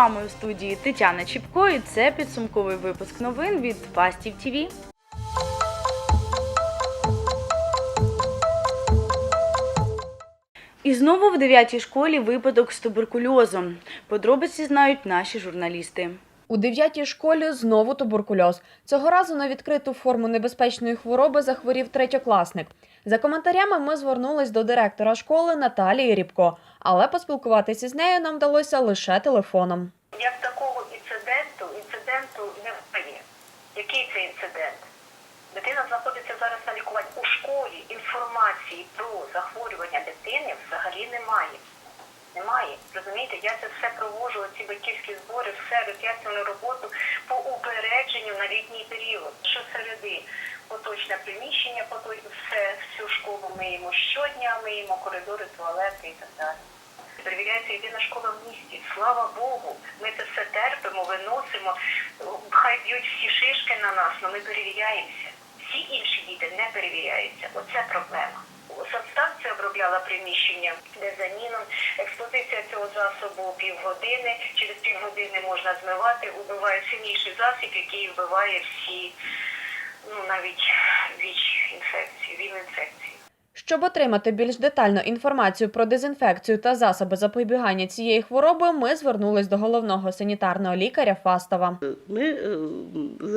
вами у студії Тетяна Чіпко і це підсумковий випуск новин від Фастів ТІВІ. І знову в 9 школі випадок з туберкульозом. Подробиці знають наші журналісти. У дев'ятій школі знову туберкульоз. Цього разу на відкриту форму небезпечної хвороби захворів третьокласник. За коментарями ми звернулись до директора школи Наталії Рібко, але поспілкуватися з нею нам вдалося лише телефоном. Як такого інциденту, інциденту немає. Який це інцидент? Дитина знаходиться зараз на лікуванні. У школі інформації про захворювання дитини взагалі немає. Немає. Розумієте, я це все проводжу, ці батьківські збори, все роз'яснювальну роботу по упередженню на літній період. Щосереди поточне приміщення, пото- все, всю школу миємо щодня, миємо коридори, туалети і так далі. Перевіряється єдина школа в місті. Слава Богу, ми це все терпимо, виносимо. Хай б'ють всі шишки на нас, але ми перевіряємося. Всі інші діти не перевіряються. Оце проблема. Санстанція обробляла приміщення дезаміном. Експозиція цього засобу півгодини. Через півгодини можна змивати. Убиває сильніший засіб, який вбиває всі, ну навіть віч інфекції, віл інфекції. Щоб отримати більш детальну інформацію про дезінфекцію та засоби запобігання цієї хвороби, ми звернулись до головного санітарного лікаря Фастова. Ми е,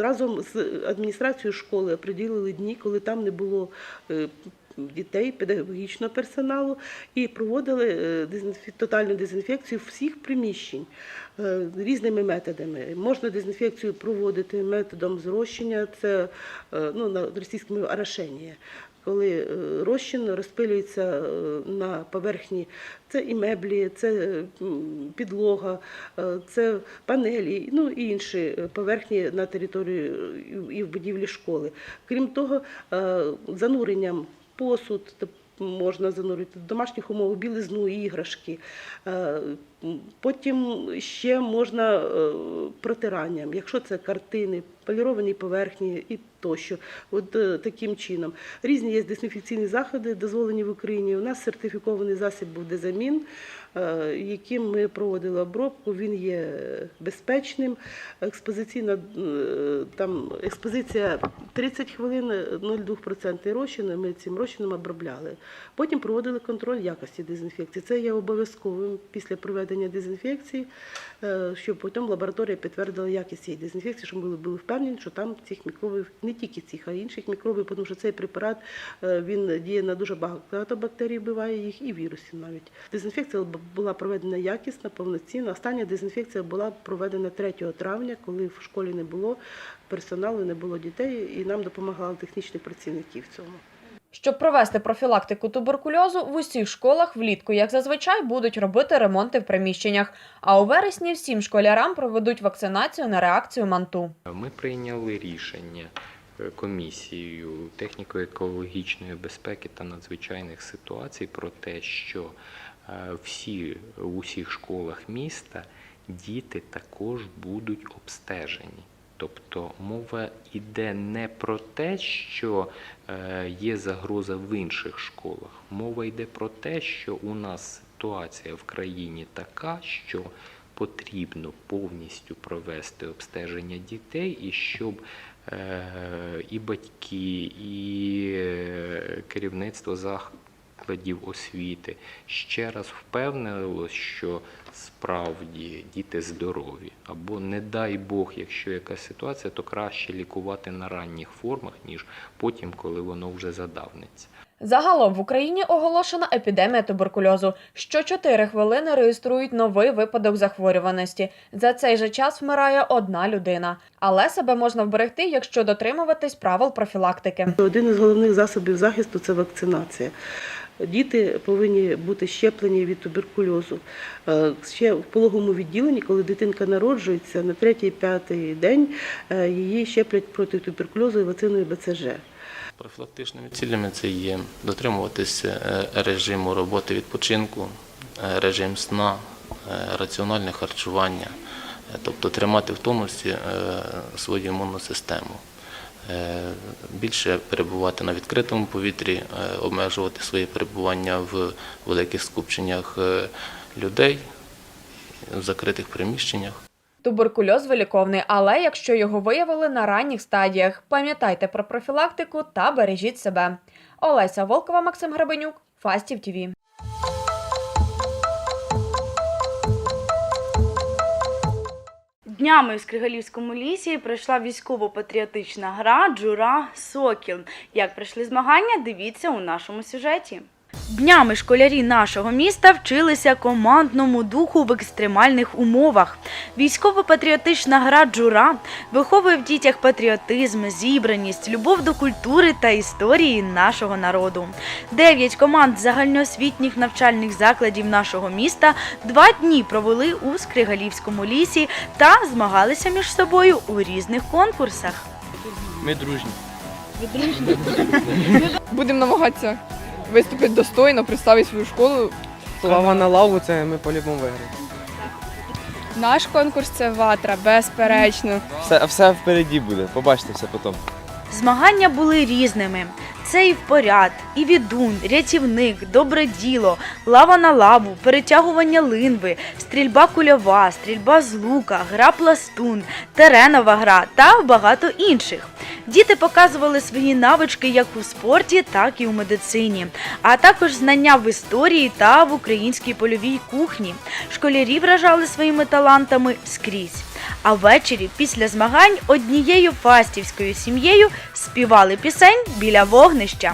разом з адміністрацією школи приділили дні, коли там не було е, дітей, педагогічного персоналу, і проводили е, тотальну дезінфекцію всіх приміщень е, різними методами. Можна дезінфекцію проводити методом зрощення, це е, ну, на російській мові орошення. Коли розчин розпилюється на поверхні, це і меблі, це підлога, це панелі, ну і інші поверхні на території і в будівлі школи. Крім того, зануренням посуд. Можна занурити в домашніх умовах білизну, іграшки. Потім ще можна е, протиранням, якщо це картини, поліровані поверхні і тощо. От е, таким чином. Різні є дезінфекційні заходи, дозволені в Україні. У нас сертифікований засіб був дезамін, е, яким ми проводили обробку. Він є безпечним. Експозиційна там експозиція 30 хвилин, 0,2% розчину. Ми цим розчином обробляли. Потім проводили контроль якості дезінфекції. Це є обов'язковим після проведення дезінфекції, е, щоб потім лабораторія підтвердила якість цієї дезінфекції, щоб ми були, впевнені, що там цих мікробів не тільки цих, а й інших мікробів, тому що цей препарат е, він діє на дуже багато бактерій, вбиває їх і вірусів навіть. Дезінфекція була проведена якісно, повноцінно. Остання дезінфекція була проведена 3 травня, коли в школі не було персоналу, не було дітей, і нам допомагали технічні працівники в цьому. Щоб провести профілактику туберкульозу, в усіх школах влітку, як зазвичай, будуть робити ремонти в приміщеннях. А у вересні всім школярам проведуть вакцинацію на реакцію манту. Ми прийняли рішення е, комісією техніко-екологічної безпеки та надзвичайних ситуацій про те, що е, всі в усіх школах міста діти також будуть обстежені. Тобто мова йде не про те, що е, є загроза в інших школах. Мова йде про те, що у нас ситуація в країні така, що потрібно повністю провести обстеження дітей, і щоб е, і батьки, і е, керівництво закладів освіти ще раз впевнилось, що справді діти здорові. Або не дай Бог, якщо якась ситуація, то краще лікувати на ранніх формах, ніж потім, коли воно вже задавниться. Загалом в Україні оголошена епідемія туберкульозу. Що 4 хвилини реєструють новий випадок захворюваності. За цей же час вмирає одна людина. Але себе можна вберегти, якщо дотримуватись правил профілактики. Один із головних засобів захисту це вакцинація. Діти повинні бути щеплені від туберкульозу. Е, Ще в пологовому відділенні, коли дитинка народжується, на третій-п'ятий день е, її щеплять проти туберкульозу і вакциною БЦЖ. Профілактичними цілями це є дотримуватися е, режиму роботи відпочинку, режим сна, раціональне харчування, тобто тримати в тонусі свою імунну систему. Е, Більше перебувати на відкритому повітрі, е, обмежувати своє перебування в великих скупченнях е, людей в закритих приміщеннях. Туберкульоз виліковний, але якщо його виявили на ранніх стадіях, пам'ятайте про профілактику та бережіть себе. Олеся Волкова, Максим Гребенюк, Фастів ТІВІ. Днями у Скригалівському лісі пройшла військово-патріотична гра Джура Сокіл. Як пройшли змагання, дивіться у нашому сюжеті. Днями школярі нашого міста вчилися командному духу в екстремальних умовах. Військово-патріотична гра Джура виховує в дітях патріотизм, зібраність, любов до культури та історії нашого народу. Дев'ять команд загальноосвітніх навчальних закладів нашого міста два дні провели у Скригалівському лісі та змагалися між собою у різних конкурсах. Ми дружні. Будемо намагатися виступити достойно, представити свою школу. Слава на лаву, це ми по-любому виграємо. Наш конкурс це ватра, безперечно. Все, все впереді буде, побачите все потім. Змагання були різними. Це і впоряд, і відунь, рятівник, добре діло, лава на лаву, перетягування линви, стрільба кульова, стрільба з лука, гра пластун, теренова гра та багато інших. Діти показували свої навички як у спорті, так і у медицині, а також знання в історії та в українській польовій кухні. Школярі вражали своїми талантами скрізь. А ввечері після змагань однією фастівською сім'єю співали пісень біля вогнища.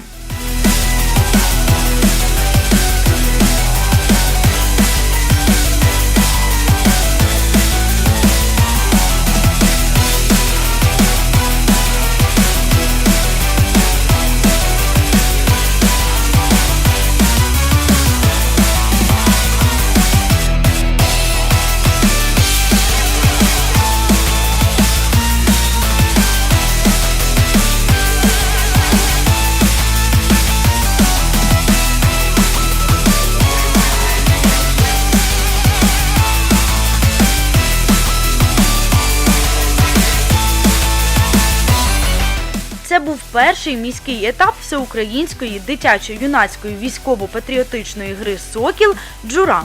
Перший міський етап всеукраїнської дитячо-юнацької військово-патріотичної гри Сокіл Джура.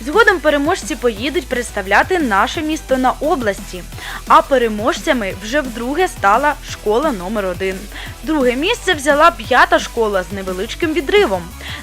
Згодом переможці поїдуть представляти наше місто на області. А переможцями вже вдруге стала школа номер 1 Друге місце взяла п'ята школа з невеличким відривом.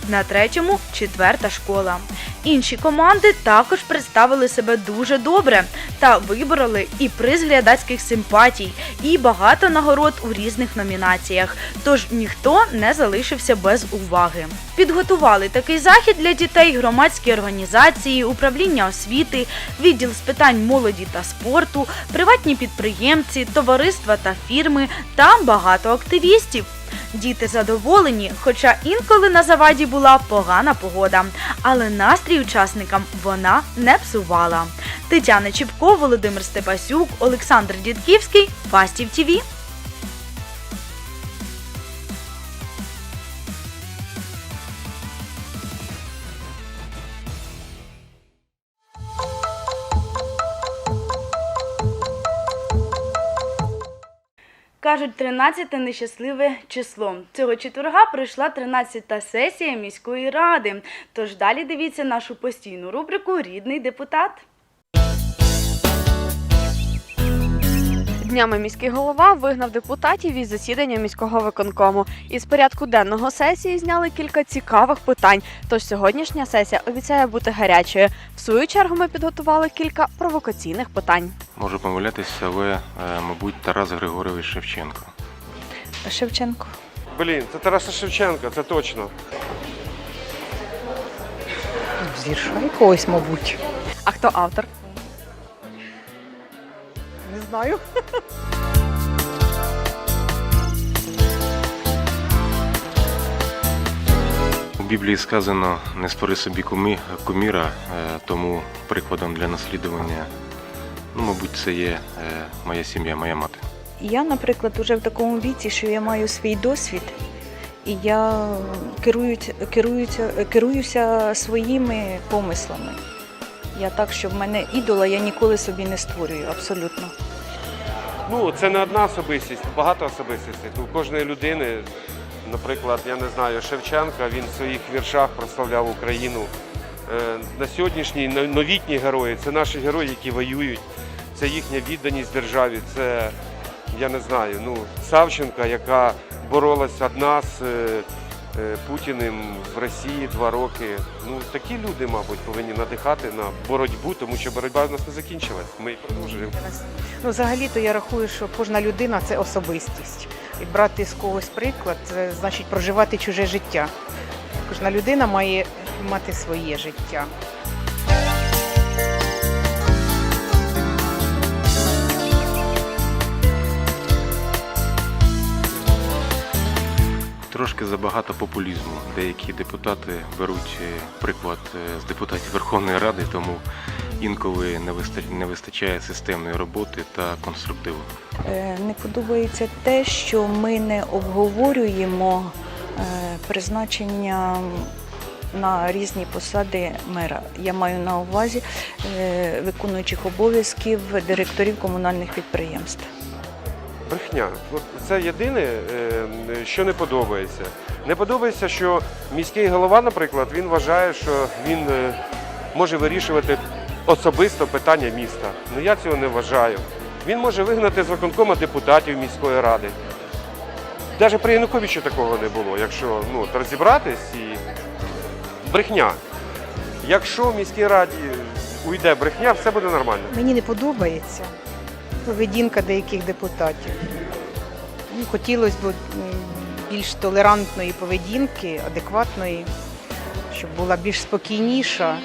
На третьому четверта школа. Інші команди також представили себе дуже добре та вибороли і приз глядацьких симпатій, і багато нагород у різних номінаціях. Тож ніхто не залишився без уваги. Підготували такий захід для дітей громадські організації, управління освіти, відділ з питань молоді та спорту, приватні підприємці, товариства та фірми та багато активістів. Діти задоволені, хоча інколи на заваді була погана погода, але настрій учасникам вона не псувала. Тетяна Чіпко, Володимир Степасюк, Олександр Дідківський, Фастів ТІВІ. Кажуть, 13 нещасливе число. Цього четверга пройшла 13-та сесія міської ради. Тож далі дивіться нашу постійну рубрику Рідний депутат. Днями міський голова вигнав депутатів із засідання міського виконкому. Із порядку денного сесії зняли кілька цікавих питань. Тож сьогоднішня сесія обіцяє бути гарячою. В свою чергу ми підготували кілька провокаційних питань. Можу помилятися, але, е, мабуть, Тарас Григорович Шевченко. Шевченко. Блін, це Тараса Шевченка, це точно. З вірша якогось, мабуть. А хто автор? Не знаю. У Біблії сказано не спори собі кумі, куміра, е, тому прикладом для наслідування, ну, мабуть, це є е, моя сім'я, моя мати. Я, наприклад, уже в такому віці, що я маю свій досвід, і я керуюся, керуюся, керуюся своїми помислами. Я так, що в мене ідола, я ніколи собі не створюю, абсолютно. Ну, це не одна особистість, багато особистостей. У кожної людини, наприклад, я не знаю, Шевченка, він в своїх віршах прославляв Україну, Е, На сьогоднішній новітні герої це наші герої, які воюють, це їхня відданість державі, це я не знаю, ну Савченка, яка боролась одна з е, Путіним в Росії два роки. Ну такі люди, мабуть, повинні надихати на боротьбу, тому що боротьба в нас не закінчилась. Ми продовжуємо. Ну, взагалі-то я рахую, що кожна людина це особистість. І брати з когось приклад, це значить проживати чуже життя. Кожна людина має мати своє життя. Трошки забагато популізму. Деякі депутати беруть е, приклад е, з депутатів Верховної Ради, тому інколи не виста- не вистачає системної роботи та конструктиву. Е, Не подобається те, що ми не обговорюємо призначення на різні посади мера. Я маю на увазі виконуючих обов'язків директорів комунальних підприємств. Брехня. Це єдине, е, що не подобається. Не подобається, що міський голова, наприклад, він вважає, що він е, може вирішувати особисто питання міста. Ну я цього не вважаю. Він може вигнати з виконкома депутатів міської ради. Навіть при Януковичу такого не було, якщо ну, розібратись і брехня. Якщо в міській раді уйде брехня, все буде нормально. Мені не подобається поведінка деяких депутатів. Ну, Хотілося б більш толерантної поведінки, адекватної, щоб була більш спокійніша.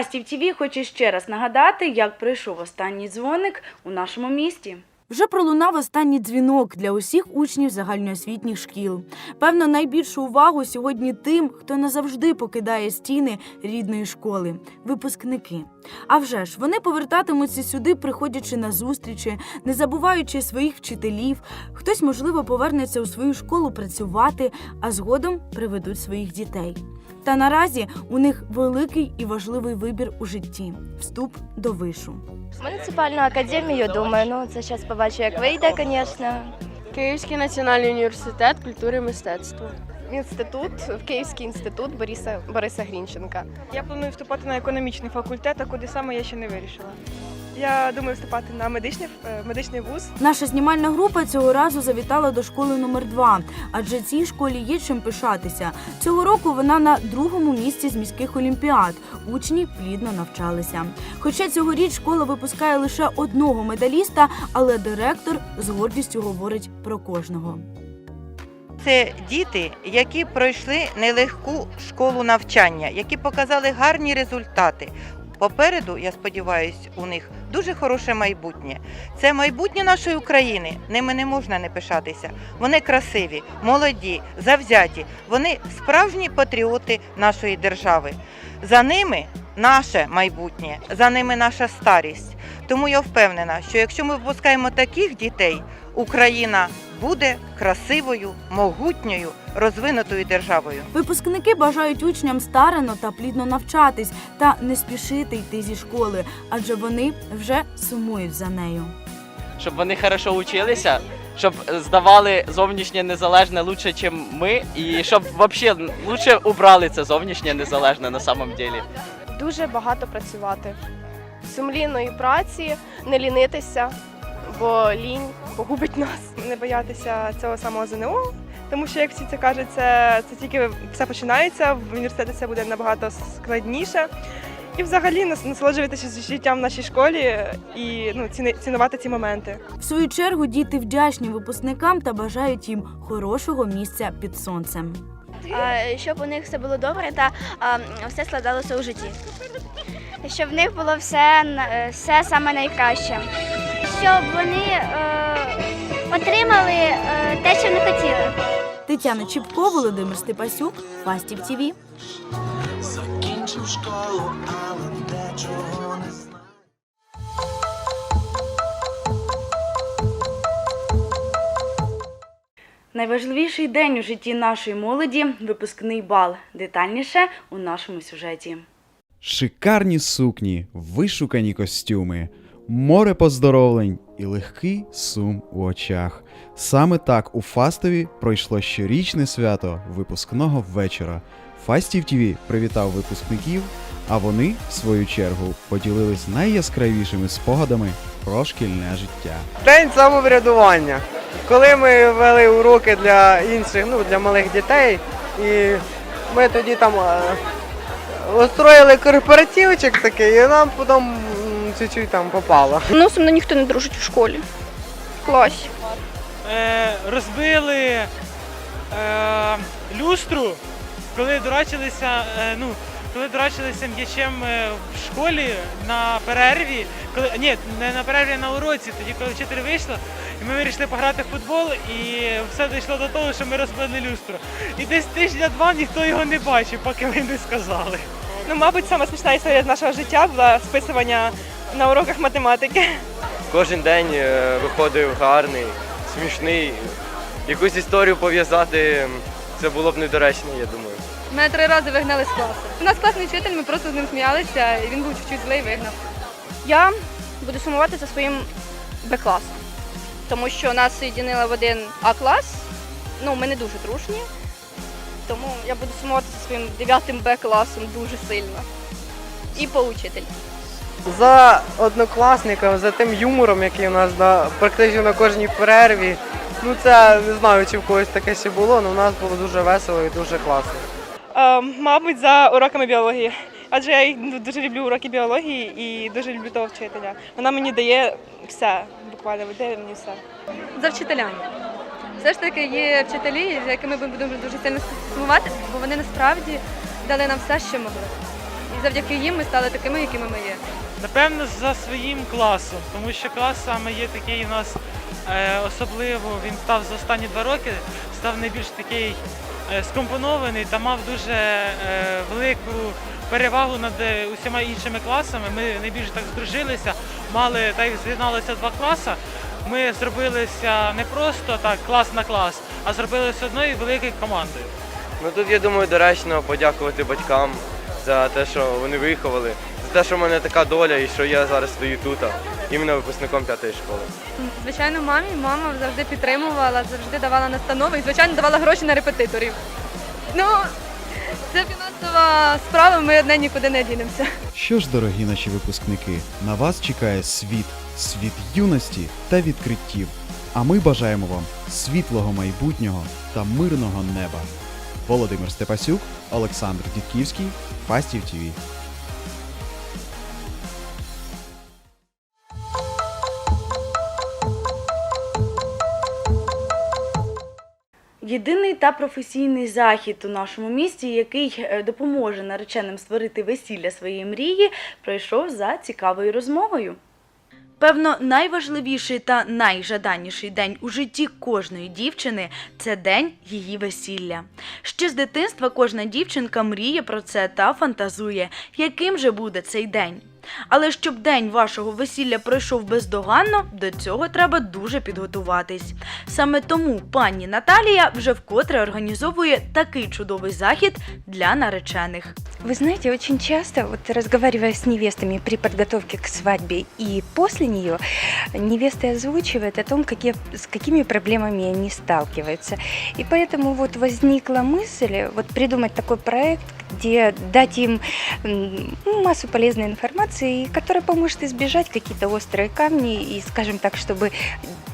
Фастів ТВ хоче ще раз нагадати, як пройшов останній дзвоник у нашому місті. Вже пролунав останній дзвінок для усіх учнів загальноосвітніх шкіл. Певно, найбільшу увагу сьогодні тим, хто назавжди покидає стіни рідної школи випускники. А вже ж вони повертатимуться сюди, приходячи на зустрічі, не забуваючи своїх вчителів. Хтось, можливо, повернеться у свою школу працювати, а згодом приведуть своїх дітей. Та наразі у них великий і важливий вибір у житті вступ до вишу. Муніципальну академію, думаю, ну це зараз побачу, як вийде, звісно. Київський національний університет культури і мистецтва. Інститут, в Київський інститут Бориса, Бориса Грінченка. Я планую вступати на економічний факультет, а куди саме я ще не вирішила. Я думаю вступати на медичний, е, медичний вуз. Наша знімальна група цього разу завітала до школи номер 2 адже цій школі є чим пишатися. Цього року вона на другому місці з міських олімпіад. Учні плідно навчалися. Хоча цьогоріч школа випускає лише одного медаліста, але директор з гордістю говорить про кожного. Це діти, які пройшли нелегку школу навчання, які показали гарні результати. Попереду, я сподіваюся, у них дуже хороше майбутнє. Це майбутнє нашої України. Ними не можна не пишатися. Вони красиві, молоді, завзяті. Вони справжні патріоти нашої держави. За ними наше майбутнє, за ними наша старість. Тому я впевнена, що якщо ми випускаємо таких дітей, Україна буде красивою, могутньою, розвинутою державою. Випускники бажають учням старано та плідно навчатись та не спішити йти зі школи, адже вони вже сумують за нею. Щоб вони хорошо училися, щоб здавали зовнішнє незалежне лучше, ніж ми, і щоб взагалі лучше убрали це зовнішнє незалежне на самом деле. Дуже багато працювати. Сумлінної праці, не лінитися, бо лінь погубить нас. Не боятися цього самого ЗНО, тому що, як всі це кажуть, це, це тільки все починається, в університеті це буде набагато складніше. І взагалі нас- насолоджуватися життям в нашій школі і ну, ціни- цінувати ці моменти. В свою чергу діти вдячні випускникам та бажають їм хорошого місця під сонцем. Щоб у них все було добре та все складалося у житті. Щоб в них було все, все саме найкраще. Щоб вони отримали те, що не хотіли. Тетяна Чіпко, Володимир Степасюк, Фастів ТІВІ. Закінчив школу, але дечого не знаю. Найважливіший день у житті нашої молоді випускний бал. Детальніше у нашому сюжеті. Шикарні сукні, вишукані костюми, море поздоровлень і легкий сум у очах. Саме так у Фастові пройшло щорічне свято випускного вечора. Фастів ТВ привітав випускників, а вони, в свою чергу, поділились найяскравішими спогадами про шкільне життя. День самоврядування. Коли ми вели уроки для інших, ну для малих дітей, і ми тоді там е, устроїли корпоративчик такий, і нам потім чуть-чуть там попало. Ну, со мною ніхто не дружить в школі. В класі. е, розбили е, люстру, коли дурачилися, е, ну, коли дурачилися м'ячем е, в школі на перерві. Коли, ні, не на перерві, а на уроці, тоді коли вчитель вийшла, і ми вирішили пограти в футбол, і все дійшло до того, що ми розбили люстру. І десь тижня-два ніхто його не бачив, поки ми не сказали. Ну, мабуть, сама смішна історія з нашого життя була списування на уроках математики. Кожен день е, виходив гарний, смішний. Якусь історію пов'язати це було б недоречно, я думаю. Мене три рази вигнали з класу. У нас класний вчитель, ми просто з ним сміялися, і він був чуть-чуть злий, вигнав. Я буду сумувати за своїм Б-класом. Тому що нас соєдинили в один А-клас. Ну, ми не дуже дружні. Тому я буду сумувати за своїм 9 Б-класом дуже сильно. І по учитель. За однокласників, за тим юмором, який у нас на, практично на кожній перерві. Ну це не знаю, чи в когось таке ще було, але у нас було дуже весело і дуже класно. Е, мабуть, за уроками біології. Адже я дуже люблю уроки біології і дуже люблю того вчителя. Вона мені дає все, буквально видає мені все. За вчителями. Все ж таки є вчителі, з якими ми будемо дуже сильно сумувати, бо вони насправді дали нам все, що могли. І завдяки їм ми стали такими, якими ми є. Напевно, за своїм класом, тому що клас саме є такий у нас е, особливо, він став за останні два роки, став найбільш такий е, скомпонований та мав дуже е, велику перевагу над е, усіма іншими класами. Ми найбільше так здружилися, мали так як з'єдналися два класи. Ми зробилися не просто так клас на клас, а зробилися одною великою командою. Ну тут я думаю, доречно подякувати батькам за те, що вони виховали, те, що в мене така доля і що я зараз стою тут, іменно випускником п'ятої школи. Звичайно, мамі. Мама завжди підтримувала, завжди давала настанови і, звичайно, давала гроші на репетиторів. Ну, це фінансова справа, ми одне нікуди не дінемося. Що ж, дорогі наші випускники, на вас чекає світ, світ юності та відкриттів. А ми бажаємо вам світлого майбутнього та мирного неба. Володимир Степасюк, Олександр Дідківський, Фастів ТВ. Єдиний та професійний захід у нашому місті, який е, допоможе нареченим створити весілля своєї мрії, пройшов за цікавою розмовою. Певно, найважливіший та найжаданіший день у житті кожної дівчини це день її весілля. Ще з дитинства кожна дівчинка мріє про це та фантазує, яким же буде цей день. Але щоб день вашого весілля пройшов бездоганно, до цього треба дуже підготуватись. Саме тому пані Наталія вже вкотре організовує такий чудовий захід для наречених. Вы знаете, очень часто, вот разговаривая с невестами при подготовке к свадьбе и после нее, невесты озвучивают о том, какие, с какими проблемами они сталкиваются. И поэтому вот возникла мысль вот придумать такой проект, где дать им ну, массу полезной информации, которая поможет избежать какие-то острые камни и, скажем так, чтобы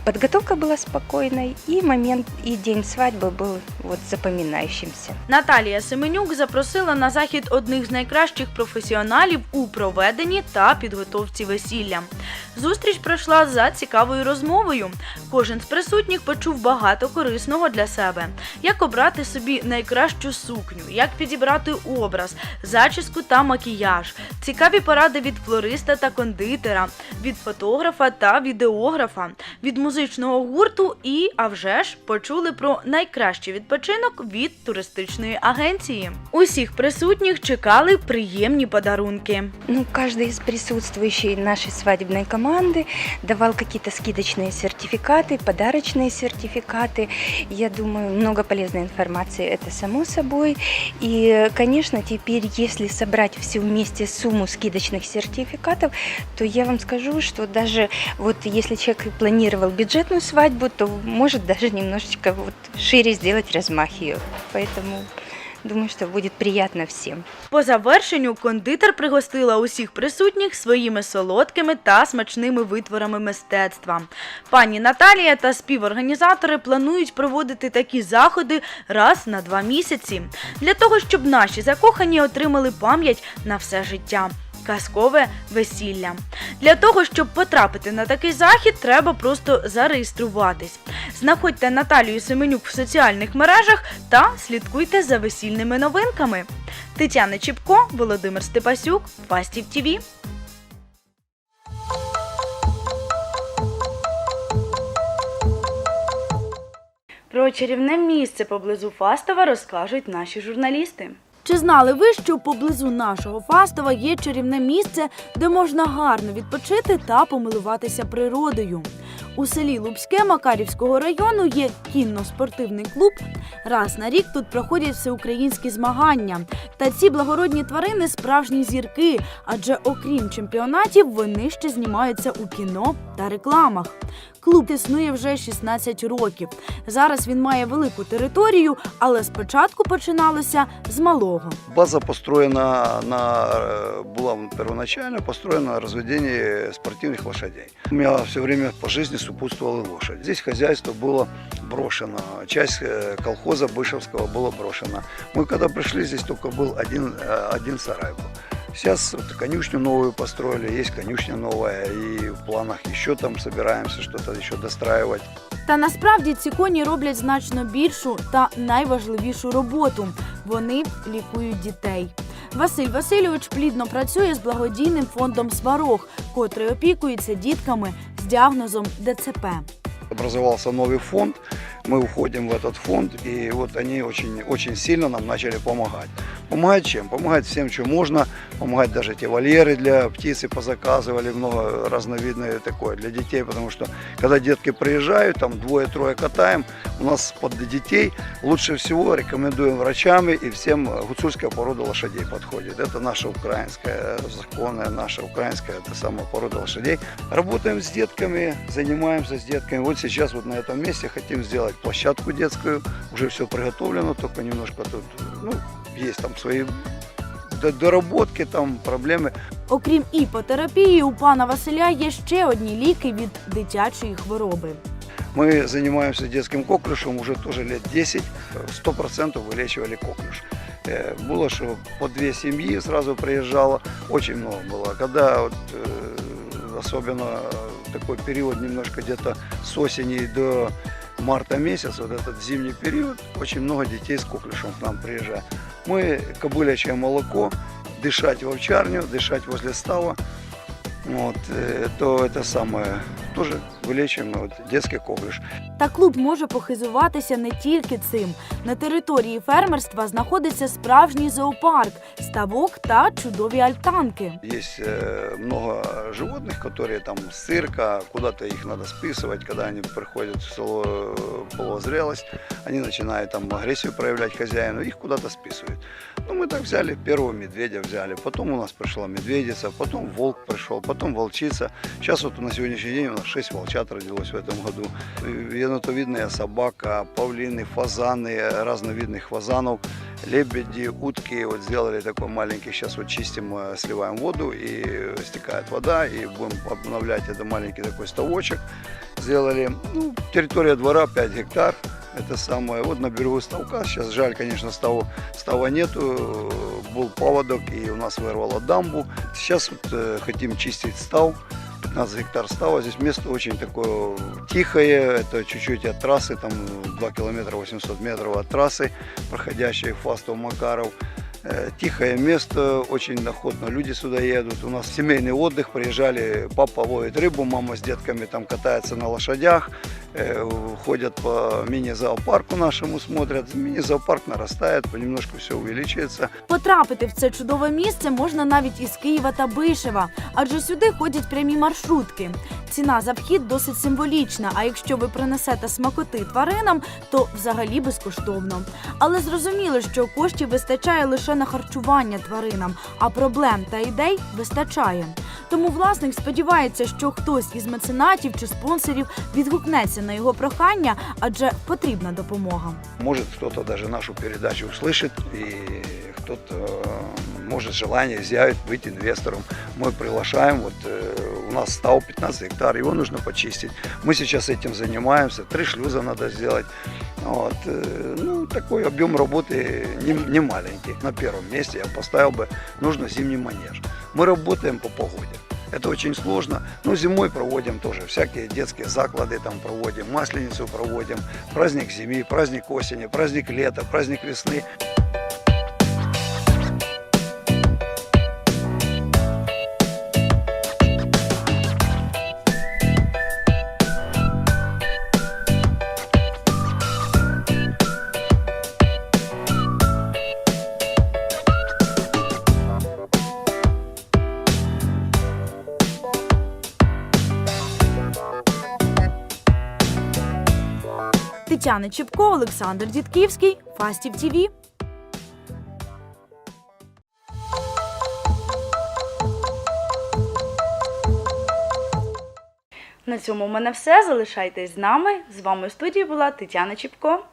подготовка была спокойной и момент и день свадьбы был вот запоминающимся. Наталія Семенюк запросила на захід одних з найкращих професіоналів у проведенні та підготовці весілля. Зустріч пройшла за цікавою розмовою. Кожен з присутніх почув багато корисного для себе: як обрати собі найкращу сукню, як підібрати образ, зачіску та макіяж, цікаві поради від флориста та кондитера, від фотографа та відеографа, від музичного гурту і, а вже ж, почули про найкращий відпочинок від туристичної агенції. Усіх присутніх чекали приємні подарунки. Ну, каждый из присутствующей нашей свадебной команды команды, давал какие-то скидочные сертификаты, подарочные сертификаты. Я думаю, много полезной информации, это само собой. И, конечно, теперь, если собрать все вместе сумму скидочных сертификатов, то я вам скажу, что даже вот если человек планировал бюджетную свадьбу, то может даже немножечко вот шире сделать размах ее. Поэтому думаю, что будет приятно всем. По завершенню кондитер пригостила усіх присутніх своїми солодкими та смачними витворами мистецтва. Пані Наталія та співорганізатори планують проводити такі заходи раз на два місяці для того, щоб наші закохані отримали пам'ять на все життя. Казкове весілля. Для того, щоб потрапити на такий захід, треба просто зареєструватись. Знаходьте Наталію Семенюк в соціальних мережах та слідкуйте за весільними новинками. Тетяна Чіпко, Володимир Степасюк, Фастів ТІВІ. Про чарівне місце поблизу Фастова розкажуть наші журналісти. Чи знали ви, що поблизу нашого Фастова є чарівне місце, де можна гарно відпочити та помилуватися природою? У селі Лубське Макарівського району є кінно-спортивний клуб. Раз на рік тут проходять всеукраїнські змагання. Та ці благородні тварини справжні зірки, адже окрім чемпіонатів, вони ще знімаються у кіно та рекламах. Клуб існує вже 16 років. Зараз він має велику територію, але спочатку починалося з малого. База построена на, э, была первоначально построена на разведении спортивных лошадей. У меня все время по жизни сопутствовала лошадь. Здесь хозяйство было брошено, часть э, колхоза Бышевского была брошена. Мы когда пришли, здесь только был один, э, один сарай был. Сейчас вот конюшню новую построили, есть конюшня новая, и в планах еще там собираемся что-то еще достраивать. Та насправді ці коні роблять значно більшу та найважливішу роботу. Вони лікують дітей. Василь Васильович плідно працює з благодійним фондом Сварог, котрий опікується дітками з діагнозом ДЦП. Образовался новый фонд, мы уходим в этот фонд, и вот они очень, очень сильно нам начали помогать. Помогать чем? Помогать всем, чем можно, помогать даже те вольеры для птицы позаказывали, много разновидное такое для детей, потому что когда детки приезжают, там двое-трое катаем, у нас под детей лучше всего рекомендуем врачам и всем гуцульская порода лошадей подходит. Это наша украинская, законная наша украинская, это самая порода лошадей. Работаем с детками, занимаемся с детками. Вот сейчас вот на этом месте хотим сделать площадку детскую. Уже все приготовлено, только немножко тут, ну, есть там свои до- доработки, там проблемы. Окрім іпотерапії, у пана Василя є ще одні ліки від дитячої хвороби. Мы занимаемся детским коклюшем уже тоже лет 10. 100% вылечивали коклюш. Э, Было, что по две семьи сразу приезжало. Очень много было. Когда вот, э, особенно такой период немножко где-то с осени до марта месяца, вот этот зимний период, очень много детей с коклюшем к нам приезжает. Мы кобылячье молоко, дышать в овчарню, дышать возле става. Вот, э, то это самое тоже вылечиваем вот, детский коклюш. Та клуб може похизуватися не тільки цим. На території фермерства знаходиться справжній зоопарк, ставок та чудові альтанки. Есть э, много животных, которые там с цирка, куда-то их надо списывать, когда они приходят в село э, половозрелость, они начинают там агрессию проявлять хозяину, их куда-то списывают. Ну, мы так взяли, первого медведя взяли, потом у нас пришла медведица, потом волк пришел, потом волчица. Сейчас вот на сегодняшний день у нас 6 волчат родилось в этом году. Енотовидная собака, павлины, фазаны, разновидных фазанов, лебеди, утки. Вот сделали такой маленький, сейчас вот чистим, э, сливаем воду и стекает вода, и будем обновлять это маленький такой ставочек. Сделали, ну, территория двора 5 гектар. Это самое, вот на берегу ставка, сейчас жаль, конечно, става, става нету, был поводок и у нас вырвало дамбу. Сейчас вот э, хотим чистить став, 15 гектар става. Здесь место очень такое тихое, это чуть-чуть от трассы, там 2 километра 800 метров от трассы, проходящей Фастов-Макаров. Э, Тихое место, очень доходно. Люди сюда едут. У нас семейный отдых. Приезжали, папа ловит рыбу, мама с детками там катается на лошадях. э, ходят по мини-зоопарку нашему, смотрят. Мини-зоопарк нарастает, понемножку все увеличивается. Потрапити в це чудове місце можна навіть із Києва та Бишева, адже сюди ходять прямі маршрутки. Ціна за вхід досить символічна. А якщо ви принесете смакоти тваринам, то взагалі безкоштовно. Але зрозуміло, що коштів вистачає лише на харчування тваринам, а проблем та ідей вистачає. Тому власник сподівається, що хтось із меценатів чи спонсорів відгукнеться на його прохання, адже потрібна допомога. Может, кто-то даже нашу передачу услышит, и кто-то э, может желание изъявить быть инвестором. Мы приглашаем, вот э, у нас стал 15 гектар, его нужно почистить. Мы сейчас этим занимаемся, три шлюза надо сделать. Вот, э, ну, такой объем работы не, не маленький. На первом месте я поставил бы, нужно зимний манеж. Мы работаем по погоде. Это очень сложно. Но зимой проводим тоже всякие детские заклады там проводим, масленицу проводим, праздник зимы, праздник осени, праздник лета, праздник весны. Тетяна Чепко, Олександр Дідківський, Фастів ТІВІ. На цьому в мене все. Залишайтесь з нами. З вами в студії була Тетяна Чіпко.